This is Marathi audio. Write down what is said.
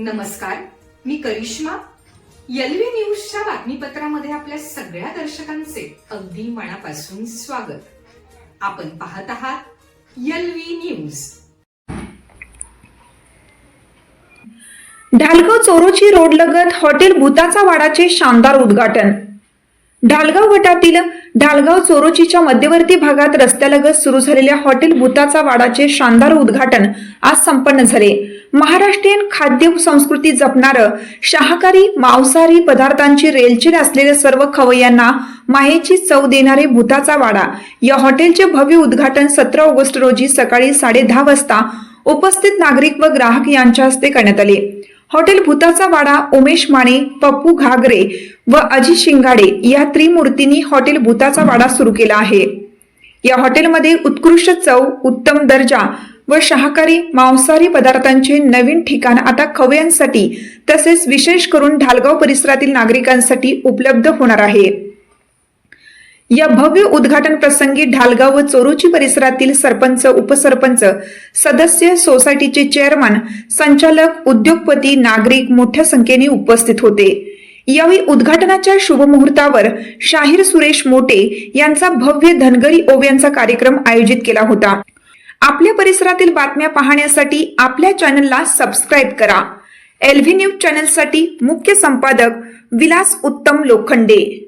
नमस्कार मी करिश्मा. यलवी न्यूजच्या बातमीपत्रामध्ये आपल्या सगळ्या दर्शकांचे अगदी मनापासून स्वागत. आपण पाहत आहात यलवी न्यूज. ढालगाव चोरोची रोड लगत हॉटेल भूताचा वाडाचे शानदार उद्घाटन. ढालगाव गटातील ढालगाव चोरोचीच्या मध्यवर्ती भागात रस्त्यालगत सुरू झालेल्या हॉटेल भूताचा वाडाचे शानदार उद्घाटन आज संपन्न झाले. महाराष्ट्रीयन खाद्य संस्कृती जपणारं शाकाहारी मांसाहारी पदार्थांची रेलचेल असलेले सर्व खवय्यांना माहेची चव देणारे भूताचा वाडा. या हॉटेलचे भव्य उद्घाटन सतरा ऑगस्ट रोजी सकाळी साडे दहा वाजता उपस्थित नागरिक व ग्राहक यांच्या हस्ते करण्यात आले. हॉटेल भूताचा वाडा उमेश माने पप्पू घागरे व अजित शिंगाडे या त्रिमूर्तींनी हॉटेल भूताचा वाडा सुरू केला आहे. या हॉटेलमध्ये उत्कृष्ट चव उत्तम दर्जा व शाकाहारी मांसाहारी पदार्थांचे नवीन ठिकाण आता खवयांसाठी तसेच विशेष करून ढालगाव परिसरातील नागरिकांसाठी उपलब्ध होणार आहे. या भव्य उद्घाटन प्रसंगी ढालगाव व चोरुची परिसरातील सरपंच उपसरपंच सदस्य सोसायटीचे चेअरमन संचालक उद्योगपती नागरिक मोठ्या संख्येने उपस्थित होते. यावेळी उद्घाटनाच्या शुभमुहूर्तावर शाहीर सुरेश मोटे यांचा भव्य धनगरी ओव्यांचा कार्यक्रम आयोजित केला होता. आपल्या परिसरातील बातम्या पाहण्यासाठी आपल्या चॅनलला सबस्क्राईब करा. एलव्ही न्यूज चॅनलसाठी मुख्य संपादक विलास उत्तम लोखंडे.